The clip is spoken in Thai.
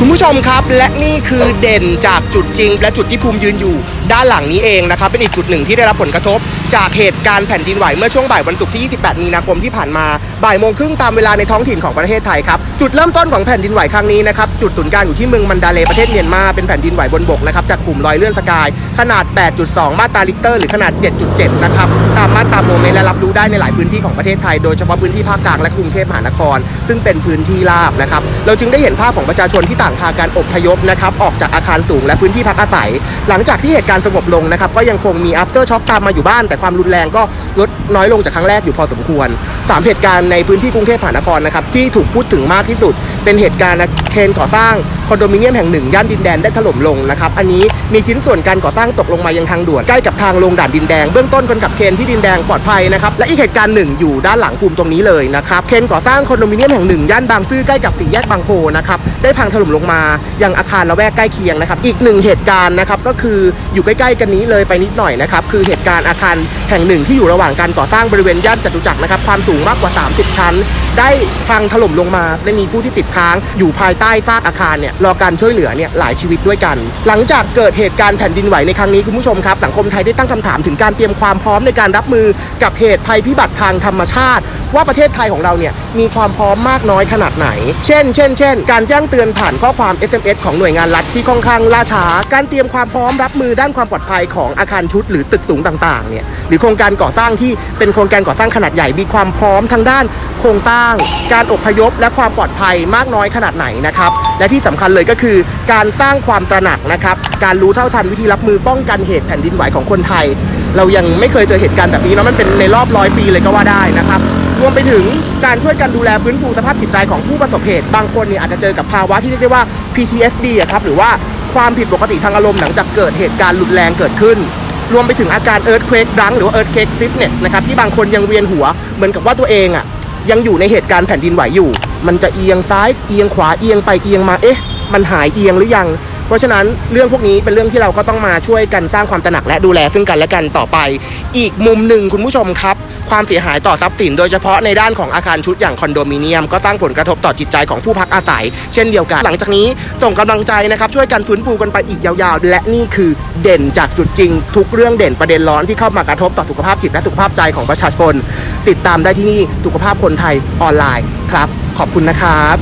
คุณผู้ชมครับและนี่คือเด่นจากจุดจริง และจุดที่ภูมิยืนอยู่ ด้านหลังนี้เองนะครับเป็นอีกจุดหนึ่งที่ได้รับผลกระทบ จากเหตุการณ์แผ่นดินไหวเมื่อช่วงบ่ายวันศุกร์ที่ 28 มีนาคมที่ผ่านมาบ่ายโมงครึ่งตามเวลาในท้องถิ่นของประเทศไทยครับ จุดเริ่มต้นของแผ่นดินไหวครั้งนี้นะครับ จุดศูนย์กลางอยู่ที่เมืองมันดาเลประเทศเมียนมา เป็นแผ่นดินไหวบนบกนะครับ จากกลุ่มรอยเลื่อนสกาย ขนาด 8.2 มาตราลิกเตอร์ หรือขนาด 7.7 นะครับ ตามมาตราโมเมนต์และรับรู้ได้ในหลายพื้นที่ของประเทศไทย โดยเฉพาะพื้นที่ภาคกลางและกรุงเทพมหานคร ซึ่งเป็นพื้นที่ราบนะครับ เราจึงได้เห็นภาพของประชาชนที่ต่างพาการอพยพนะครับ ออกจากอาคารสูงและพื้นที่พักอาศัย หลังจากที่เหตุการณ์สงบลงนะครับ ก็ยังคงมี after shock ตามมาอยู่บ้านแต่ความรุนแรงก็ลดน้อยลงจากครั้งแรกอยู่พอสมควรสามเหตุการณ์ในพื้นที่กรุงเทพมหานครนะครับที่ถูกพูดถึงมากที่สุด เป็นเหตุการณ์เคนก่อสร้างคอนโดมิเนียมแห่งหนึ่งย่านดินแดนได้ถล่มลงนะครับอันนี้มีชิ้นส่วนการก่อสร้างตกลงมายังทางด่วนใกล้กับทางลงด่านดินแดงเบื้องต้นคนขับเคนที่ดินแดงปลอดภัยนะครับและอีกเหตุการณ์หนึ่งอยู่ด้านหลังภูมิตรงนี้เลยนะครับเคนก่อสร้างคอนโดมิเนียมแห่งหนึ่งย่านบางซื่อใกล้กับสี่แยกบางโพนะครับได้พังถล่มลงมายังอาคารละแวกใกล้เคียงนะครับอีกหนึ่งเหตุการณ์นะครับก็คืออยู่ใกล้ๆกันนี้เลยไปนิดหน่อยนะครับคือเหตุการณ์อาคารแห่งหนึ่งที่อยู่ระหว่างการก่อสร้างบริเวณย่านจตุจักรนะครับความสูงมากกว่า 30 ชั้น ได้พังถล่มลงมาและมีผู้ที่ติดค้างอยู่ภายใต้ซากอาคารเนี่ยรอการช่วยเหลือเนี่ยหลายชีวิตด้วยกัน หลังจากเกิดเหตุการณ์แผ่นดินไหวในครั้งนี้คุณผู้ชมครับสังคมไทยได้ตั้งคำถามถึงการเตรียมความพร้อมในการรับมือกับเหตุภัยพิบัติทางธรรมชาติว่าประเทศไทยของเราเนี่ยมีความพร้อมมากน้อยขนาดไหน เช่น เช่น เช่น การแจ้งเตือนผ่านข้อความ SMS ของหน่วยงานรัฐที่ค่อนข้างล่าช้า การเตรียมความพร้อมรับมือด้านความปลอดภัยของอาคารชุด หรือตึกสูงต่างๆ เนี่ย หรือโครงการก่อสร้างที่เป็นโครงการก่อสร้างขนาดใหญ่ มีความพร้อมทางด้านโครงสร้าง การอพยพและความปลอดภัยมากน้อยขนาดไหนนะครับ และที่สำคัญเลยก็คือ การสร้างความตระหนักนะครับ การรู้เท่าทันวิธีรับมือป้องกันเหตุแผ่นดินไหวของคนไทย เรายังไม่เคยเจอเหตุการณ์แบบนี้เนาะ มันเป็นในรอบร้อยปีเลยก็ว่าได้นะครับ รวมไปถึงการช่วยกันดูแลฟื้นฟูสภาพจิตใจของผู้ประสบเหตุ บางคนเนี่ยอาจจะเจอกับภาวะที่เรียกได้ว่า PTSD อะครับหรือว่าความผิดปกติทางอารมณ์หลังจากเกิดเหตุการณ์รุนแรงเกิดขึ้น รวมไปถึงอาการ earthquake drunk หรือว่า earthquake sickness นะครับที่บางคนยังเวียนหัวเหมือนกับว่าตัวเองอะยังอยู่ในเหตุการณ์แผ่นดินไหวอยู่ มันจะเอียงซ้ายเอียงขวาเอียงไปเอียงมาเอ๊ะ มันหายเอียงหรือยัง เพราะฉะนั้นเรื่องพวกนี้เป็นเรื่องที่เราก็ต้องมาช่วยกันสร้างความตระหนักและดูแลซึ่งกันและกันต่อไป อีกมุมหนึ่งคุณผู้ชมครับ ความเสียหายต่อทรัพย์สิน โดยเฉพาะในด้านของอาคารชุดอย่างคอนโดมิเนียม ก็สร้างผลกระทบต่อจิตใจของผู้พักอาศัย เช่นเดียวกัน หลังจากนี้ส่งกำลังใจนะครับช่วยกันฟื้นฟูกันไปอีกยาวๆ และนี่คือเด่นจากจุดจริง ทุกเรื่องเด่นประเด็นร้อนที่เข้ามากระทบต่อสุขภาพจิตและสุขภาพใจของประชาชน ติดตามได้ที่นี่สุขภาพคนไทยออนไลน์ครับ ขอบคุณนะครับ